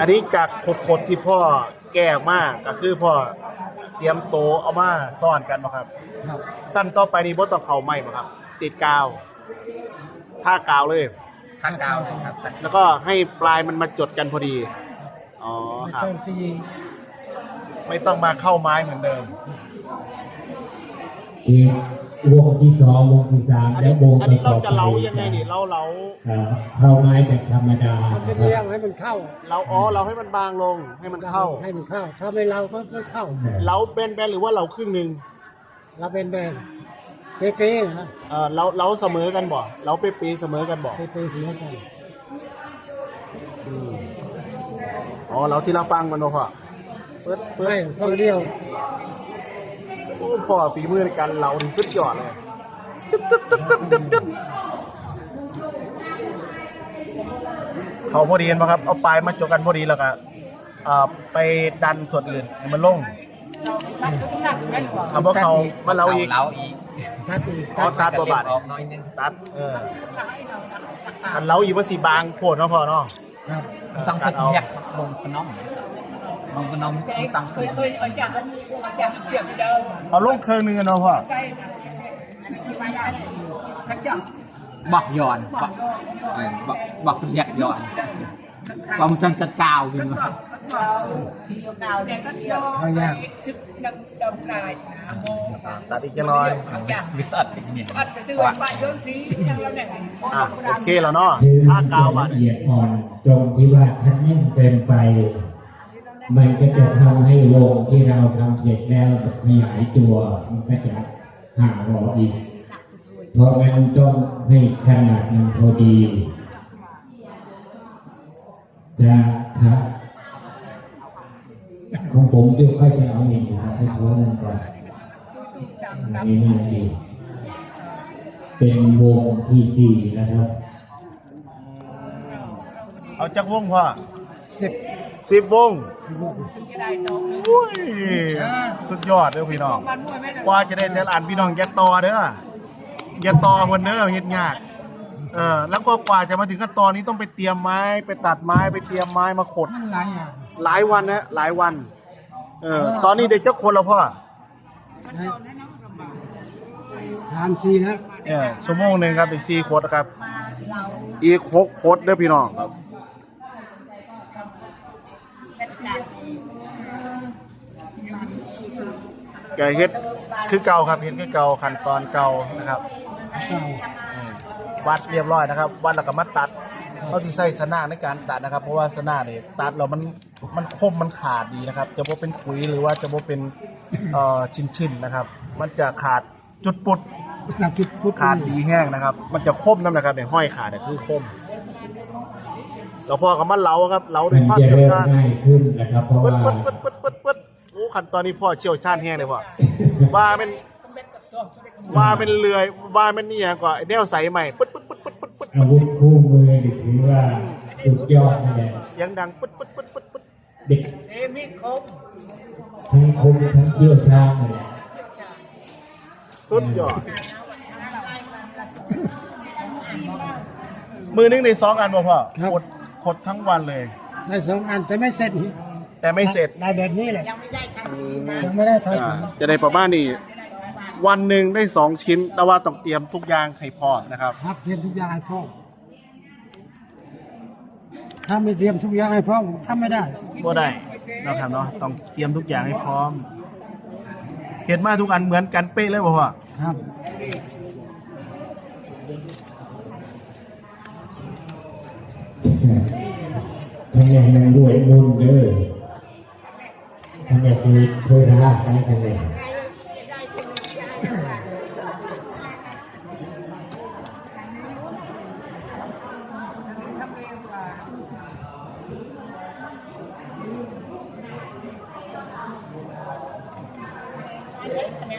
อันนี้จากขดๆที่พ่อแก้มากก็คือพ่อเตรียมโตะเอามาซ่อนกันบ่ครับครับ สั้นต่อไปนี้บ่ต้องเข้าไม้บ่ครับ ติดกาวท่ากาวเลยข้างกาวเลยครับสัตว์แล้วก็ให้ปลายมันมาจดกันพอดี อ๋อไม่ครับต้องตีไม่ต้องมาเข้าไม้เหมือนเดิมอีก วงที่สองวงที่สามอันและนี้วงอันนี้เราต่อจะไปเล้ายังไงนี่เราเล้าเอ่อเข้าไม้แบบธรรมดาทำเป็นนะเรียคงรับให้มันเข้า เราอ๋อเราให้มันบางลงให้มันเข้า ให้มันเข้า ถ้าไม่เราก็ไม่เข้าเล้าแบนๆหรือว่าเราครึ่งหนึ่งเราเป็นแบนเป๊ะๆนะเออเราเราเสมอกันบ่เราเป๊ะๆเสมอกันบ่เป๊ะๆเหมือนกันอ๋อเราที่เราฟังมันบ่พ่อเปิดเปิดไม่ต้องเลี้ยว โอ้พ่อฝีมือในการเล้านี่สุดยอดเลยจึ๊ดจึ๊ดจึ๊ดจึ๊ดจึ๊ดจึ๊ดเขาพอดีเห็นป่ะครับ เอาปลายมาจดกันพอดีแล้วก็อ่าไปดันส่วนอื่นให้มันลงทำว่าเขามาเล้าอีกเล้าอีกตัดอีกอ๋อตัดบ่บาด ออกหน้อยนึงตัด เอออันเล้าอีกมันสีบางโพดเนาะพ่อเนาะ ครับต้องตัฝึดกเอาแยกลงกระน้อง ลงกระน้องต้องเคฝึยกเคยเอาจากเอาจากเกี่ยวเดิมเอาลงเครื่องหนึงกันเนาะพ่อใส่ที่ไม่ได้กระจับบอกย้อนบอกเออบอกบอกเป็นแยกย้อนว่ามันจะกาวอยู่กระเป๋าดาวเนี่ยก็เที่ยวทึกดังดำลายนะโมตัดอีกจะน้อยวิสัทอีกเนี่ยอัดกระตือไปโดนสีอย่างเราเนี่ยอะโอเคแล้วเนาะคือถ้ากาวบาดละเอียดอ่อนตรงที่ว่าถ้านิ่มเกินไป มันก็จะทำให้วงที่เราทำเสร็จแล้วขยายตัวมันก็จะห่างออกอีก เพราะงั้นต้องให้ขนาดมันพอดีจะครับของผมจะค่อยจะเอาเองนะครับให้เขานั่นก่อนอันนี้น่าดีเป็นวงที่สี่นะครับ เอาจักวงพ่อสิบ สิบวงจะได้น้องอุ้ยสุดยอดเด้อพี่น้องมันมวยไม่ได้กว่าจะได้แต่ละอันพี่น้องอย่าต่อเด้ออย่าต่อเพิ่นเด้อเฮ็ดยาก เออ แล้วก็กว่าจะมาถึงขั้นตอนนี้ต้องไปเตรียมไม้ ไปตัดไม้ไปเตรียมไม้มาขดมันหลายอย่างหลายวันนะหลายวัน เออ ตอนนี้เด็กเจ้าคนแล้วพ่อนะสามสี่นะเออชั่วโมงหนึ่งครับอีกสี่ขวดนะครับ อีกหกขวดเด้อพี่น้องครับ กเฮ็ดคือเก่าครับเห็นคือเก่าขั้นตอนเก่านะครับเก้าอืมวัดเรียบร้อยนะครับ วัดแล้วก็มาตัดเขาที่ใส่สนาในการตัดนะครับ เพราะว่าสนาเนี่ยตัดแล้วมันมันคมมันขาดดีนะครับ จะบ่เป็นขุยหรือว่าจะบ่เป็นเอ่อชิ้นๆนะครับ มันจะขาดจุดปุด นับจุดพุทธขาดดีแห้งนะครับ มันจะคมน้ำนะครับเนี่ยห้อยขาดเนี่ยคือคมแล้วพอกับมันเหลาครับเหลาด้วยมันความจะเชี่ยวเริ่มชาญง่ายขึ้นนะครับ เพราะปึ๊ดว่าปึ๊ดปึ๊ดปึ๊ดปึ๊ดปึ๊ดโอ้ ขั้นตอนนี้พ่อเชี่ยวชาญแห้งเลยพ่อว่าเป็นว่าเป็นเรือยว่าเป็นนี่อย่างก่อนไอ้แนวใสใหม่ปึ๊ดปึ๊ดปึ๊ดปึ๊ดปึ๊ดปึ๊ดอาวุธคู่มือนี่ถือว่าสุดยอดนั่นแหละเสียงดังปึ๊ดปึ๊ดปึ๊ดปึ๊ดปึ๊ดเด็กเอมิคมทั้งคมทั้งเชี่ยวชาญนั่นแหละสุดยอดมือนึงในสองอันบ่พ่อขดขดทั้งวันเลยได้สองอันแต่ไม่เสร็จอีก แต่ไม่เสร็จได้แบบนี้แหละยังไม่ได้ทำสีนะยังไม่ได้ทำอ่าสีจะได้ประมาณนี้วันหนึ่งได้สองชิ้นแต่ว่าต้องเตรียมทุกอย่างให้พร้อมนะครับ ครับเตรียมทุกอย่างให้พร้อมถ้าไม่เตรียมทุกอย่างให้พร้อมทำไม่ได้ บ่ได้นะครับเนาะต้องเตรียมทุกอย่างให้พร้อมเห็นมาทุกอันเหมือนกันเป๊ะเลยบ่พ่อครับทั้งแม่นั่งด้วยมุนเด้อ ทั้งแม่คือเคยรักกันทั้งแม่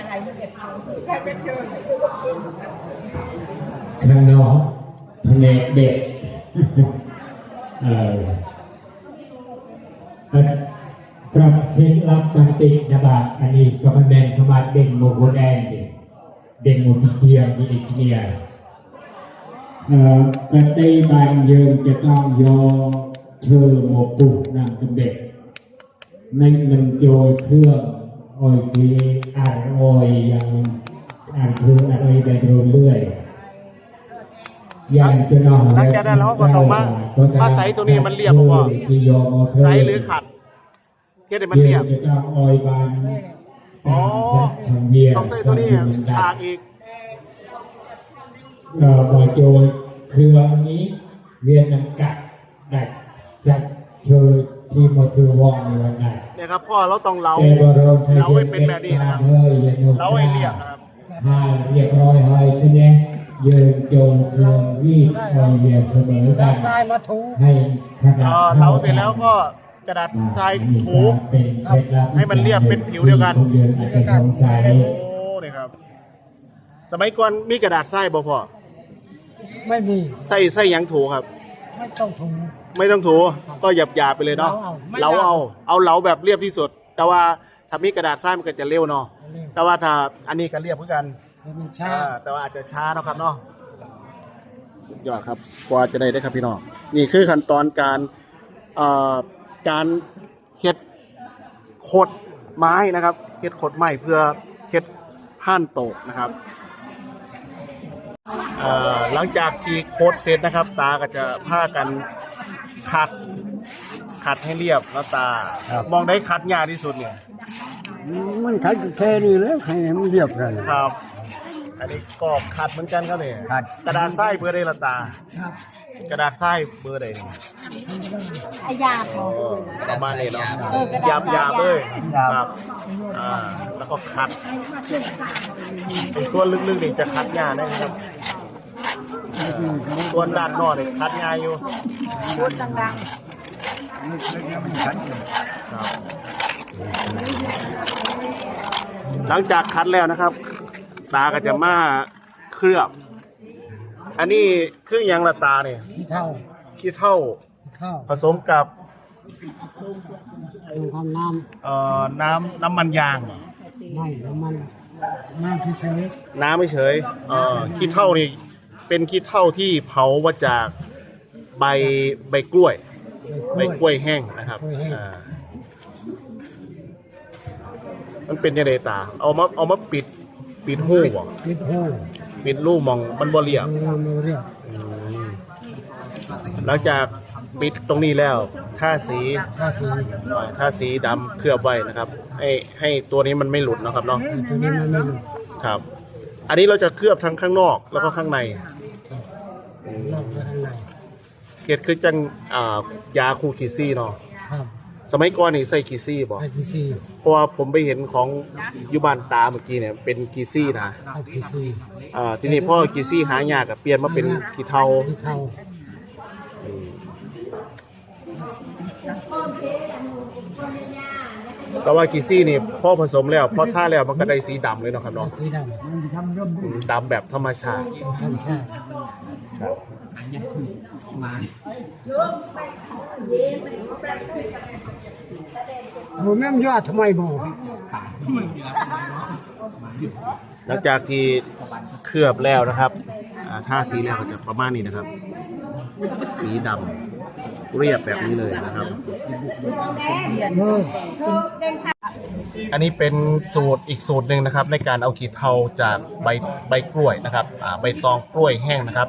อะไรไม่เด็ดเขาใครเป็นเชิญข้างนอกแผนกเด็กเออปรับ เคล็ดลับมันติดนะบาอันนี้ก็มันแมนสมาเด่งโมโกแดงดิเด่งโมกิเทียมมีอีกเนี่ยเอ่อปฏิบัติยืนจะต้องโยเชื่อหมวปุกนำสำเร็จไม่มันโยยเครื่องโอยทีอ่านโอยยังอ่านคืออะไรไปเรื่อยๆยังจะนองหลังจากนั้นเราก็ต้องมามาใส่ตัวนี้มันเรียบบ่พ่อไซส์หรือขัด เฮ็ดให้มันเรียบ จะต้องโอยบานอ๋อทางเวียนต้องใส่ตัวนี้ฉากอีกเราบอโจยคือวันนี้เวียนน้ำกัดดัดจัดเชิญที่มาถือวองในวันนั้นเนี่ยครับพ่อเราต้องเล้าแต่บรมเล้าให้เป็นแบบนี้นะครับเฮ้ยอย่าโน้มเล้าให้เรียบนะครับให้เรียบร้อยเฮ้ยใช่ไหมยืนโจงเครื่องวีดคอยเวียนเสมอกันทรายมาถูให้ขนาด เอ่อเล้าเสร็จแล้วก็ กระดาษทรายถูเป็นเคล็ดลับให้มันเรียบเป็นผิวเดียวกันที่คนอาจจะสงสัยโอ้เนี่ยครับ สมัยก่อนมีกระดาษทรายบ่พ่อไม่มีใส่ใส่หยังถูครับ ไม่ต้องถูไม่ต้องถูก็หยาบหยาบๆไปเลยเนาะเล้าเอาไม่ยากเล้าเอา เอาเล้าแบบเรียบที่สุด แต่ว่าถ้ามีกระดาษทรายมันก็จะเร็วเนาะแต่ว่าถ้าอันนี้ก็เรียบเหมือนกันมันช้าอ่าแต่ว่าอาจจะช้าเนาะครับเนาะสุดยอดครับกว่าจะได้ได้ครับพี่น้องนี่คือขั้นตอนการเอ่อ การเฮ็ดขดไม้นะครับเฮ็ดขดไม้เพื่อเฮ็ดผ่านโตกนะครับเอ่อหลังจากที่โคดเสร็จนะครับ ตาก็จะผ้ากันขัดขัดให้เรียบแล้วตามองได้ขัดยากที่สุดเนี่ยมันขัดแค่นี้แล้วให้มันเรียบกันครับ อันนี้ก็ขัดเหมือนกันครับเนี่ยขัดกระดาษทรายเบอร์ใดละตากระดาษทรายเบอร์ใดเนี่ยอายาพอ ประมาณนี้เนาะเออกระดาษยาบยาบๆเลยยาบครับอ่าแล้วก็ขัดไอ้ส่วนลึกๆนี่จะคัดยากนะครับเอ่อส่วนด้านนอกนี่คัดง่ายอยู่พูดดังหลังจากคัดแล้วนะครับ ตาก็จะมาเคลือบ อันนี้คือหยังละตาเนี่ยที่เท่าขี้เท่าเท่าผสมกับเป็นความน้เอ่อน้ำน้ำมันยางำไม่น้ำมันน้ำที่ใช้น้ำไม่เฉยเอ่อขี้เท่านี่เป็นขี้เท่าที่เผามาจากใบใบกล้วย ใบกล้วยแห้งนะครับอ่ามันเป็นยังไงตา เอามาเอามาปิด ปิดหูบ่ปิดหูปิดรูมองมันบ่เรียบมือมือเรียบอืมหลังจากปิดตรงนี้แล้วท่าสีถ้าสีเอ่อท่าสีดำเคลือบไว้นะครับ ให้ให้ตัวนี้มันไม่หลุดนะครับเนาะตัวนี้มันไม่รู้ครับ อันนี้เราจะเคลือบทั้งข้างนอกแล้วก็ข้างในอืมนอกและข้างในเกตคือจังอ่ายาคูคิซี่เนาะครับ สมัยก่อนนี่ใส่คิซี่บ่ไอพีซีเพราะว่าผมไปเห็นของอยุบานตาเมื่อกี้เนี่ยเป็นคิซี่นะไอพีซีอ่าทีนี้พ่อคิซี่หายากกับเปลี่ยนมาเป็นขีเทาที่เท่าอืมแต่ว่าคิซี่นี่พ่อผสมแล้วพ่อท่าแล้วมันก็ได้สีดำเลยเนาะครับเนาะสีดำมันทำร่มอืมดำแบบธรรมชาติธรรมชาติครับ อันนี้มาผมแม่ยอดทำไมบอกหลังจากที่เคลือบแล้วนะครับอ่าท่าสีแล้วก็จะประมาณนี้นะครับ สีดำเรียบแบบนี้เลยนะครับอันนี้เป็นสูตรอีกสูตรหนึ่งนะครับ ในการเอาขีดเทาจากใบใบกล้วยนะครับใบตองกล้วยแห้งนะครับ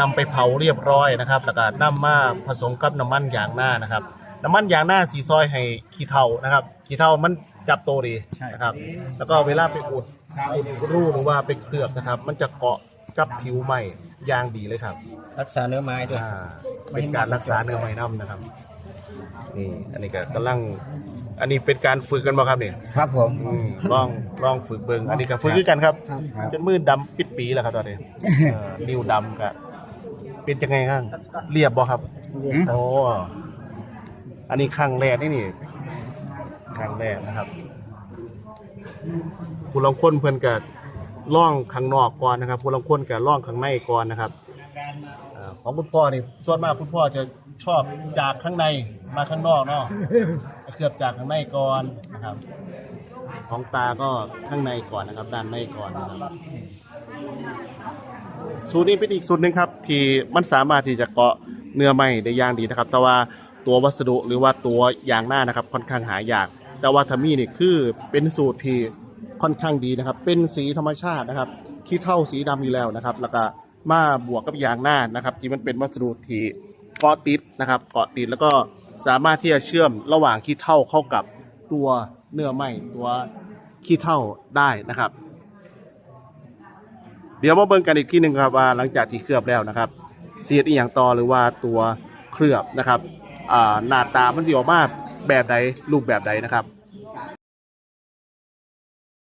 นำไปเผาเรียบร้อยนะครับแล้วก็นำมาผสมกับน้ำมันยางหน้านะครับ น้ำมันยางหน้าสีซอยให้ขีดเทานะครับขีดเทามันจับโตดีนะครับ แล้วก็เวลาไปอุดอุดรูหรือว่าไปเคลือบนะครับ มันจะเกาะ กับผิวใหม่ยางดีเลยครับรักษาเนื้อไม้ด้วยอ่าเป็นการรักษาเนื้อไม้น้ำนะครับ นี่ อันนี้ก็กำลัง อันนี้เป็นการฝึกกันบ่ครับเนี่ยครับผม อืมลองลองฝึกเบิ่งอันนี้ก็ฝึกคือกันครับ ครับครับจนมือดำปิดปีแล้วครับตอนนี้เออนิ้วดำก็เป็นยังไงข้างเรียบบ่ครับโอ้อันนี้ครั้งแรกนี่นี่ครั้งแรกนะครับผู้ลางคนเพิ่นก็ ล่องข้างนอกก่อนนะครับผู้ลางคนก็ล่องข้างในก่อนนะครับเอ่อของคุณพ่อนี่ส่วนมากคุณพ่อจะชอบจากข้างในมาข้างนอกเนาะเคลือบจากข้างในก่อนนะครับ ของตาก็ข้างในก่อนนะครับ ด้านในก่อนนะครับสูตรนี้เป็นอีกสูตรหนึ่งครับ ที่มันสามารถที่จะเกาะเนื้อไม้ได้อย่างดีนะครับ แต่ว่าตัววัสดุหรือว่าตัวยางหน้านะครับ ค่อนข้างหายาก แต่ว่าทามี่นี่คือเป็นสูตรที่ ค่อนข้างดีนะครับ เป็นสีธรรมชาตินะครับขี้เท่าสีดำอยู่แล้วนะครับ แล้วก็มาบวกกับยางหน้านะครับที่มันเป็นวัสดุที่เกาะติดนะครับเกาะติดแล้วก็สามารถที่จะเชื่อมระหว่างขี้เท่าเข้ากับตัวเนื้อไม้ตัวขี้เท่าได้นะครับ เดี๋ยวมาเบิ่งกันอีกที่หนึ่งครับว่าหลังจากที่เคลือบแล้วนะครับเสียดอีกอย่างต่อหรือว่าตัวเคลือบนะครับหน้าตามันสิออกมาแบบใดรูปแบบใดนะครับ